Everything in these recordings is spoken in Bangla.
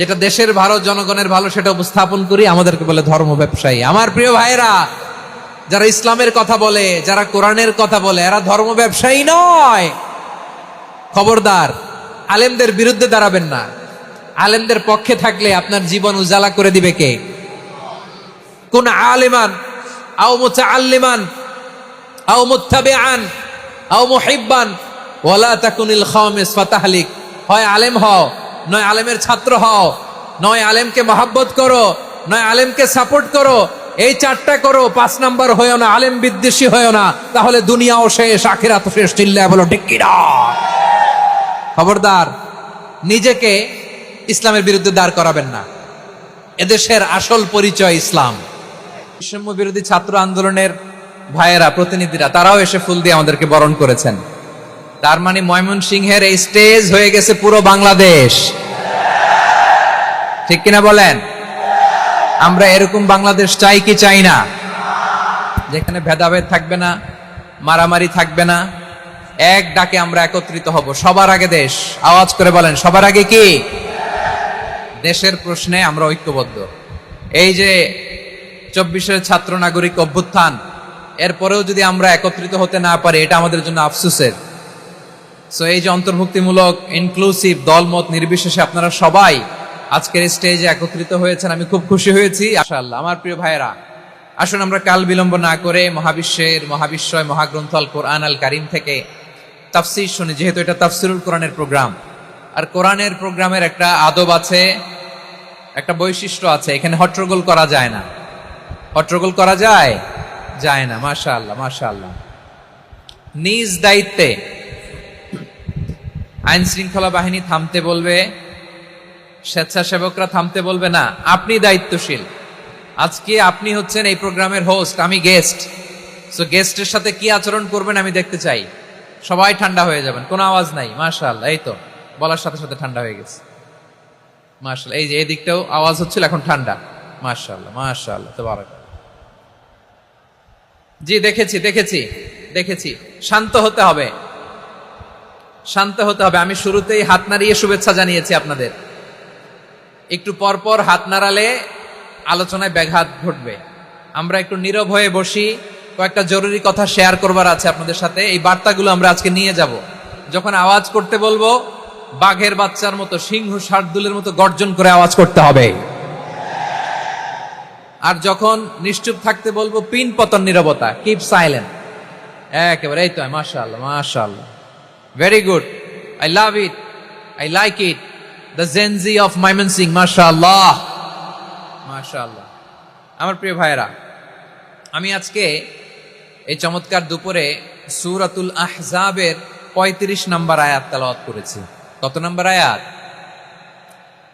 যেটা দেশের ভালো, জনগণের ভালো, সেটা উপস্থাপন করি, আমাদেরকে বলে ধর্ম ব্যবসায়ী। আমার প্রিয় ভাইরা যারা ইসলামের কথা বলে, যারা কোরআনের কথা বলে, এরা ধর্ম ব্যবসায়ী নয়। খবরদার, আলেমদের বিরুদ্ধে দাঁড়াবেন না। আলেমদের পক্ষে থাকলে আপনার জীবন উজালা করে দিবে কে? কোন আলেমান? আও তাকুনিল খামিস ফাতাহলিক। হয় আলেম হও। নয় আলেমের ছাত্র হও। নয় আলেমকে মহাব্বত করো। নয় আলেমকে সাপোর্ট করো। এই চারটা করো, পাঁচ নাম্বার হয়েও না, আলেম বিদ্বেষী হয়েও না। তাহলে দুনিয়াও শেষ আখিরাত শেষ, চিল্লায় বলো, ঠিক খবরদার, নিজেকে ইসলামের বিরুদ্ধে দাঁড় করাবেন না। এদেশের আসল পরিচয় ইসলাম। বৈষম্য বিরোধী ছাত্র আন্দোলনের ভাইয়েরা, প্রতিনিধিরা, তারাও এসে ফুল দিয়ে আমাদেরকে বরণ করেছেন। তার মানে ময়মনসিংহের এই স্টেজ হয়ে গেছে পুরো বাংলাদেশ। ঠিক কিনা বলেন? আমরা এরকম বাংলাদেশ চাই কি চাই না? যেখানে ভেদাভেদ থাকবে না, মারামারি থাকবে না, এক ডাকে আমরা একত্রিত হব। সবার আগে দেশ। আওয়াজ করে বলেন, সবার আগে কি? দেশের প্রশ্নে আমরা ঐক্যবদ্ধ। এই যে চব্বিশের ছাত্র নাগরিক অভ্যুত্থান, এরপরেও যদি আমরা একত্রিত হতে না পারি, এটা আমাদের জন্য আফসোসের। সো এই যে অন্তর্ভুক্তিমূলক ইনক্লুসিভ দলমত নির্বিশেষে আপনারা সবাই আজকের স্টেজে একত্রিত হয়েছেন, আমি খুব খুশি হয়েছি। আশাল্লাহ আমার প্রিয় ভাইয়েরা, আসুন আমরা কাল বিলম্ব না করে মহাবিশ্বের মহাবিশ্বয় মহাগ্রন্থ আল কোরআন আল কারিম থেকে তাফসির শুনি, যেহেতু এটা তাফসিরুল কোরআনের প্রোগ্রাম আর কোরআনের প্রোগ্রামের একটা আদব আছে, একটা বৈশিষ্ট্য আছে, এখানে হট্টগোল করা যায় না। হট্টগোল করা যায়? যায় না মাশা আল্লাহ আল্লাহ নিজ দায়িত্বে আইন শৃঙ্খলা বাহিনী থামতে বলবে, স্বেচ্ছাসেবকরা থামতে বলবে না, আপনি দায়িত্বশীল। আজকে আপনি হচ্ছেন এই প্রোগ্রামের হোস্ট আমি গেস্ট সো গেস্টের সাথে কি আচরণ করবেন আমি দেখতে চাই। সবাই ঠান্ডা হয়ে যাবেন, কোনো আওয়াজ নাই মার্শাল এই তো, বলার সাথে সাথে ঠান্ডা হয়ে গেছে। মাশাআল্লাহ, এই যে এই দিকটাও আওয়াজ হচ্ছিল, এখন ঠান্ডা। মাশাআল্লাহ মাশাআল্লাহ তাবারাক জি, দেখেছি দেখেছি দেখেছি, শান্ত হতে হবে। শান্ত হতে হবে। আমি শুরুতেই হাত নাড়িয়ে শুভেচ্ছা জানিয়েছি আপনাদের। একটু পর পর হাত নাড়ালে আলোচনায় ব্যাঘাত ঘটবে। আমরা একটু নীরব হয়ে বসি। কয়েকটা জরুরি কথা শেয়ার করবার আছে আপনাদের সাথে। এই বার্তাগুলো আমরা আজকে নিয়ে যাব। যখন আওয়াজ করতে বলব, বাঘের বাচ্চার মতো, সিংহ শার্দুলের মতো গর্জন করে আওয়াজ করতে হবে। আর যখন নিশ্চুপ থাকতে বলব, পিন পতন নীরবতা কিপ সাইলেন্ট একেবারে, এই তো, মাশাআল্লাহ মাশাআল্লাহ। Very good I love it I like it the Gen Z of Maimon Singh মাশাআল্লাহ মাশাআল্লাহ আমার প্রিয় ভাইয়েরা আমি আজকে এই চমৎকার দুপুরে সুরাতুল আহজাবের পঁয়ত্রিশ নম্বর আয়াত তেলাওয়াত করেছি কত নম্বর আয়াত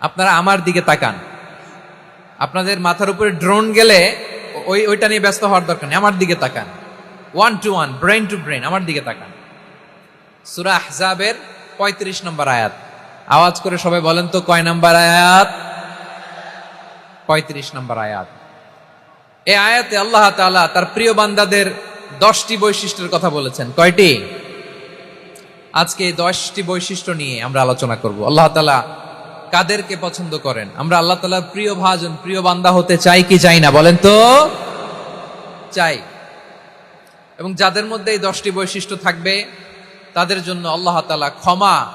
আপনারা আমার দিকে তাকান আপনাদের মাথার উপরে ড্রোন গেলে ওই ওইটা নিয়ে ব্যস্ত হওয়ার দরকার নেই আমার দিকে তাকান one two one brain two brain আমার দিকে তাকান সুরা আহজাবের পঁয়ত্রিশ নম্বর আয়াত। আওয়াজ করে সবাই বলেন তো, কয় নম্বর আয়াত? পঁয়ত্রিশ নম্বর আয়াত। এই আয়াতে আল্লাহ তাআলা তার প্রিয় বান্দাদের দশটি বৈশিষ্ট্যের কথা বলেছেন। কয়টি? আজকে এই দশটি বৈশিষ্ট্য নিয়ে আমরা আলোচনা করব। আল্লাহ তাআলা কাদেরকে পছন্দ করেন? আমরা আল্লাহ তাআলার প্রিয় ভাজন, প্রিয় বান্দা হতে চাই কি চাই না? বলেন তো, চাই। এবং যাদের মধ্যে এই দশটি বৈশিষ্ট্য থাকবে তাদের জন্য আল্লাহ তাআলা ক্ষমা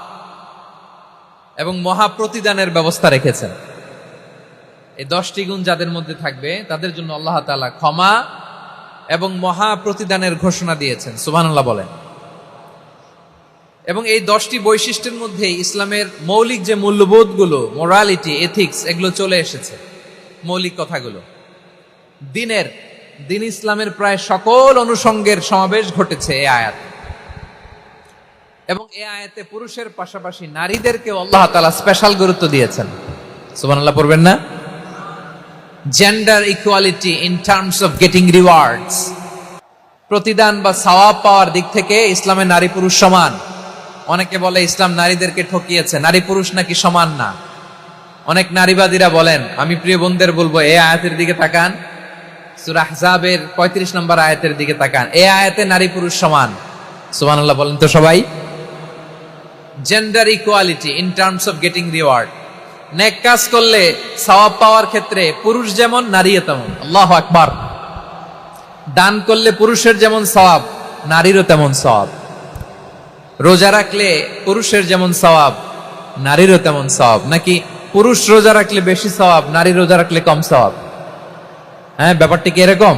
এবং মহা প্রতিদানের ব্যবস্থা রেখেছেন। এই দশটি গুণ যাদের মধ্যে থাকবে, তাদের জন্য আল্লাহ তাআলা ক্ষমা এবং মহা প্রতিদানের ঘোষণা দিয়েছেন। সুবহানাল্লাহ বলেন। এবং এই দশটি বৈশিষ্ট্যের মধ্যে ইসলামের মৌলিক যে মূল্যবোধগুলো মোরালিটি এথিক্স এগুলো চলে এসেছে, মৌলিক কথাগুলো। দিনের, দিন ইসলামের প্রায় সকল অনুষঙ্গের সমাবেশ ঘটেছে এই আয়াত। এবং এ আয়াতে পুরুষের পাশাপাশি নারীদেরকেও আল্লাহ তাআলা স্পেশাল গুরুত্ব দিয়েছেন। সুবহানাল্লাহ পড়বেন না? Gender equality in terms of getting rewards প্রতিদান বা সওয়াব পাওয়ার দিক থেকে ইসলামে নারী পুরুষ সমান। অনেকে বলে ইসলাম নারীদেরকে ঠকিয়েছে, নারী পুরুষ নাকি সমান না। অনেক নারীবাদীরা বলেন, আমি প্রিয় বোনদের বলব এ আয়াতের দিকে তাকান। সূরা আহজাবের 35 নম্বর আয়াতের দিকে তাকান। এ আয়াতে নারী পুরুষ সমান। সুবহানাল্লাহ বলেন তো সবাই। Gender equality in terms of getting reward নেক কাজ করলে সওয়াব পাওয়ার ক্ষেত্রে পুরুষ যেমন নারী তেমন। আল্লাহ আকবার। দান করলে পুরুষের যেমন সওয়াব, নারীরও তেমন সওয়াব। রোজা রাখলে পুরুষের যেমন সওয়াব, নারীরও তেমন সওয়াব। নাকি পুরুষ রোজা রাখলে বেশি সওয়াব, নারী রোজা রাখলে কম সওয়াব? হ্যাঁ ব্যাপারটা কি এরকম?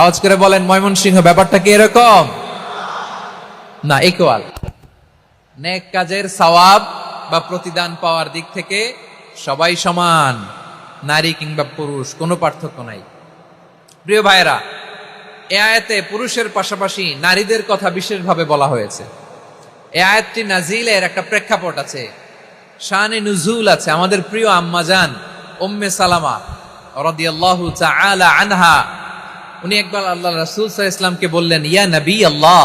আওয়াজ করে বলেন, ময়মনসিংহ, ব্যাপারটা কি এরকম? না ইকুয়াল নেক কাজের সওয়াব বা প্রতিদান পাওয়ার দিক থেকে সবাই সমান, নারী কিংবা পুরুষ, কোনো পার্থক্য নাই। প্রিয় ভাইরা এ আয়াতে পুরুষের পাশাপাশি নারীদের কথা বিশেষভাবে বলা হয়েছে। এ আয়াতটি নাজিলের একটা প্রেক্ষাপট আছে, শানে নুজুল আছে। আমাদের প্রিয় আম্মাজান উম্মে সালামা রাদিয়াল্লাহু তাআলা আনহা, উনি একবার আল্লাহ রাসূল সাল্লাল্লাহু আলাইহি বললেন, ইয়া নবী আল্লাহ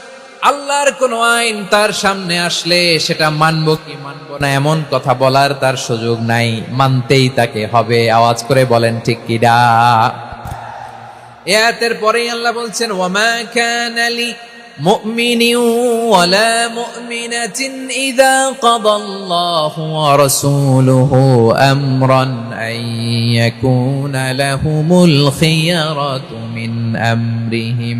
আল্লাহর কোনো আইন তার সামনে আসলে সেটা মানব কি মানব না, এমন কথা বলার তার সুযোগ নাই। মানতেই তাকে হবে, আওয়াজ করে বলেন, ঠিক কিনা এতের পরেই আল্লাহ বলছেন, ওয়ামা কানা লি মুমিনিন ওয়ালা মুমিনাতিন কাদাল্লাহু ওয়া রাসূলুহু আমরান আন ইয়াকুনা লাহুমুল খিয়ারাতু মিন আমরিহিম।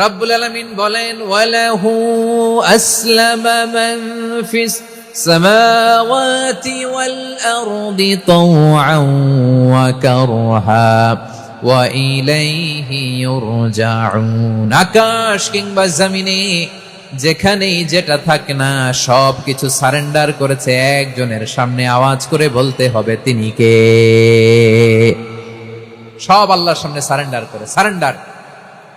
রব্বুল আলামিন বলেন, ওয়ালাহু আসলামা মান ফিস তাওআন ওয়া কারহা ওয়া ইলাইহি ইউরজাউন। আকাশ কিংবা জমিনে যেখানেই যেটা থাক না সব কিছু সারেন্ডার করেছে একজনের সামনে আওয়াজ করে বলতে হবে, তিনি কে? সব আল্লাহর সামনে সারেন্ডার করে, সারেন্ডার।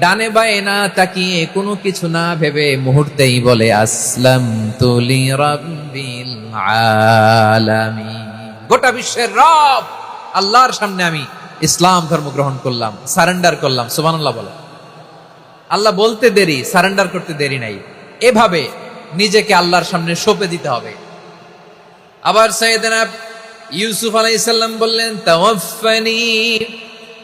ডানে বায়ে না তাকিয়ে কোনো কিছু না ভেবে মুহূর্তেই বলে আসলাম তুলি রব্বিল আলামিন। গোটা বিশ্বের রব, আল্লাহর সামনে আমি ইসলাম ধর্ম গ্রহণ করলাম, সারেন্ডার করলাম, সুবহানাল্লাহ বলে। আল্লাহ বলতে দেরি, সারেন্ডার করতে দেরি নাই। এভাবে নিজেকে আল্লাহর সামনে সঁপে দিতে হবে। আবার সাইয়েদনা ইউসুফ আলাইসাল্লাম বললেন তাওয়াফানি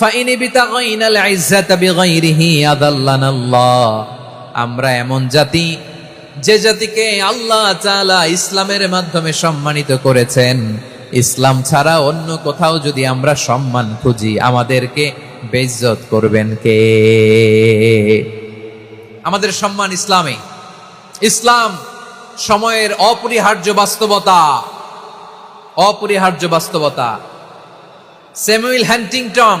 ফাইন বিতাগাইনাল ইজ্জাতা বিগাইরিহি আদাল্লানাল্লাহ। আমরা এমন জাতি, যে জাতিকে আল্লাহ তাআলা ইসলামের মাধ্যমে সম্মানিত করেছেন। ইসলাম ছাড়া অন্য কোথাও যদি আমরা সম্মান খুঁজি, আমাদেরকে বেইজ্জত করবেন কে? আমাদের সম্মান ইসলামে। ইসলাম সময়ের অপরিহার্য বাস্তবতা অপরিহার্য বাস্তবতা। স্যামুয়েল হ্যান্টিংটন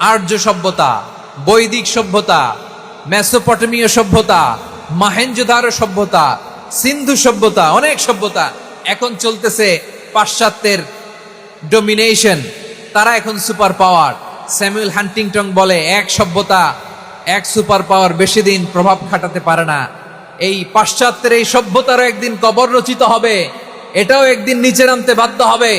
আর্য সভ্যতা, বৈদিক সভ্যতা, মেসোপটেমীয় সভ্যতা, মাহেঞ্জোদারো সভ্যতা, সিন্ধু সভ্যতা, অনেক সভ্যতা এখন চলতেছে পাশ্চাত্যের ডোমিনেশন তারা এখন সুপার পাওয়ার স্যামুয়েল হান্টিংটন বলে, এক সভ্যতা, এক সুপার পাওয়ার বেশি দিন প্রভাব খাটাতে পারে না। এই পাশ্চাত্যের এই সভ্যতারও একদিন কবর রচিত হবে, এটাও একদিন নিচে নামতে বাধ্য হবে।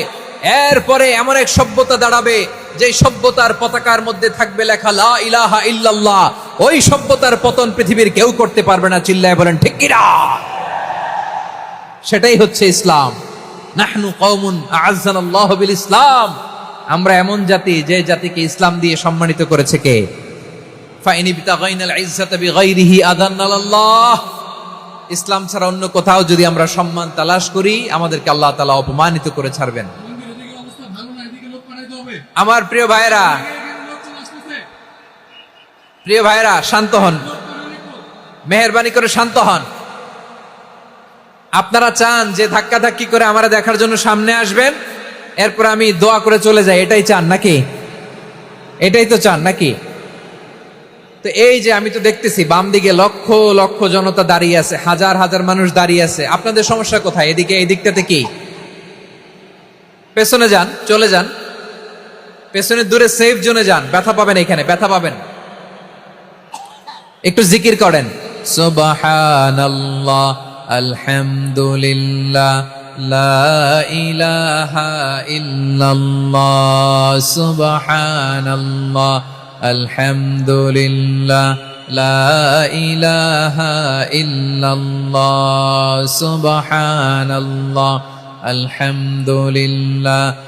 এরপরে এমন এক সভ্যতা দাঁড়াবে যে সভ্যতার পতাকার মধ্যে থাকবে লেখা, লা ইলাহা ইল্লাল্লাহ ওই সভ্যতার পতন পৃথিবীর কেউ করতে পারবে না, চিল্লায় বলেন, ঠিক কিনা সেটাই হচ্ছে ইসলাম। নাহনু কওমুন আ'আজ্জানাল্লাহু বিল ইসলাম আমরা এমন জাতি যে জাতিকে ইসলাম দিয়ে সম্মানিত করেছে কে? ইসলাম ছাড়া অন্য কোথাও যদি আমরা সম্মান তালাশ করি, আমাদেরকে আল্লাহ তাআলা অপমানিত করে ছাড়বেন মন্দির এদিকে অবস্থা ভালো না এদিকে লোক পাঠাইতে হবে আমার প্রিয় আসতেছে প্রিয় ভাইরা শান্ত হন। মেহরবানি করে শান্ত হন। আপনারা চান যে ধাক্কা ধাক্কি করে আমরা দেখার জন্য সামনে আসবেন, এরপর আমি দোয়া করে চলে যাই। এটাই চান নাকি? এটাই তো চান নাকি? তো এই যে আমি তো দেখতেছি, বাম দিকে লক্ষ লক্ষ জনতা দাঁড়িয়ে আছে, হাজার হাজার মানুষ দাঁড়িয়ে আছে। আপনাদের সমস্যা কোথায়? এদিকে, এই দিকটাতে কি? পেছনে যান, চলে যান। পেছনে দূরে সেফ জোনে যান। ব্যথা পাবেন এখানে, ব্যথা পাবেন। একটু জিকির করেন। সুবহানাল্লাহ, আলহামদুলিল্লাহ, লা ইলাহা আলহামদুলিল্লাহ, লা ইলাহা আলহামদুলিল্লাহ।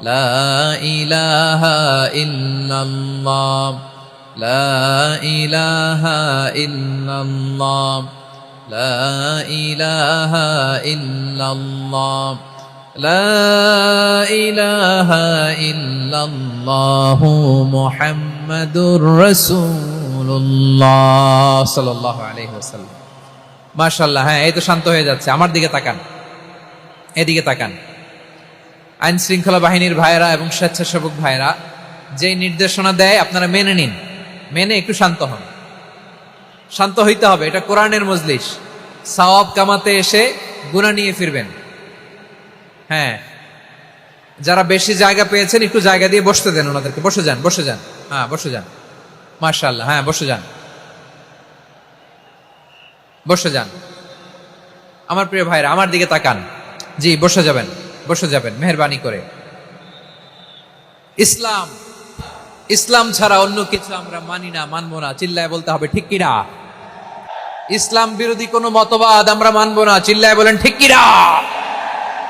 لا إله إلا الله لا إله إلا الله لا إله إلا الله لا إله إلا الله محمد رسول الله صلى الله عليه وسلم মাশাল্লাহ হ্যাঁ এই তো শান্ত হয়ে যাচ্ছে আমার দিকে তাকান এদিকে তাকান আইন শৃঙ্খলা বাহিনীর ভাইরা এবং স্বেচ্ছাসেবক ভাইরা যে নির্দেশনা দেয় আপনারা মেনে নিন। মেনে একটু শান্ত হন। শান্ত হইতে হবে, এটা কোরআনের মজলিস। সওয়াব কামাতে এসে গুণা নিয়ে ফিরবেন। হ্যাঁ যারা বেশি জায়গা পেয়েছেন, একটু জায়গা দিয়ে বসতে দেন ওনাদেরকে। বসে যান বসে যান। হ্যাঁ বসে যান। মার্শাল্লাহ হ্যাঁ বসে যান। বসে যান। আমার প্রিয় ভাইরা, আমার দিকে তাকান। জি, বসে যাবেন। বসে যাবেন, মেহরবানি করে। ইসলাম ইসলাম ছাড়া অন্য কিছু আমরা মানি না, মানবো না, চিল্লায় বলতে হবে, ঠিক কিনা ইসলাম বিরোধী কোনো মতবাদ আমরা মানবো না, চিল্লায় বলেন, ঠিক কিনা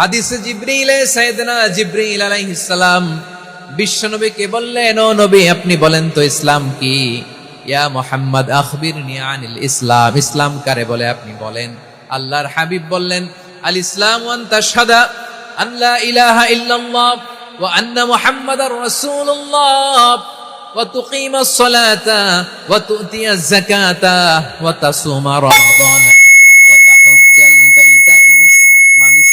হাদিসে জিব্রিলে সাইদনা জিব্রিল আলাইহিসালাম বিশ্বনবীকে বললেন, ও নবী, আপনি বলেন তো ইসলাম কি? ইয়া মোহাম্মদ আখবির আনিল ইসলাম। ইসলাম কারে বলে আপনি বলেন? আল্লাহর হাবিব বললেন, আল ইসলাম আন্তা সাদা আল্লাহ ইলাহা ইল্লাল্লাহ ওয়া আন্না মুহাম্মাদার রাসূলুল্লাহ। ওয়া তুকিমাস সালাতা ওয়া তুতিয়াজ যাকাতা ওয়া তাসুমা রমাদান।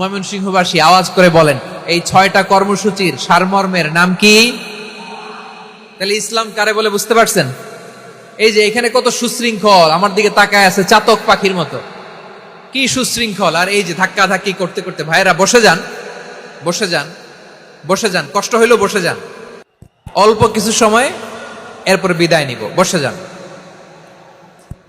ময়মনসিংহবাসী আওয়াজ করে বলেন, এই ছয়টা কর্মসূচির সারমর্মের নাম কি? তাহলে ইসলাম কারে বলে বুঝতে পারছেন? এই যে এখানে কত সুশৃঙ্খল, আমার দিকে তাকায় আছে চাতক পাখির মতো। কি সুশৃঙ্খল, আর এই যে ধাক্কা ধাক্কি করতে করতে ভাইরা বসে যান বসে যান বসে যান, কষ্ট হইলেও বসে যান। অল্প কিছু সময়, এরপর বিদায় নিব, বসে যান।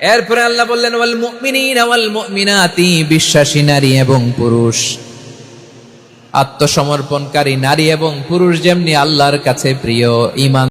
এরপরে আল্লাহ বললেন, ওয়াল মুমিনিন ওয়াল মুমিনাতি, বিশ্বাসী নারী এবং পুরুষ। আত্মসমর্পণকারী নারী এবং পুরুষ যেমনি আল্লাহর কাছে প্রিয় ইমান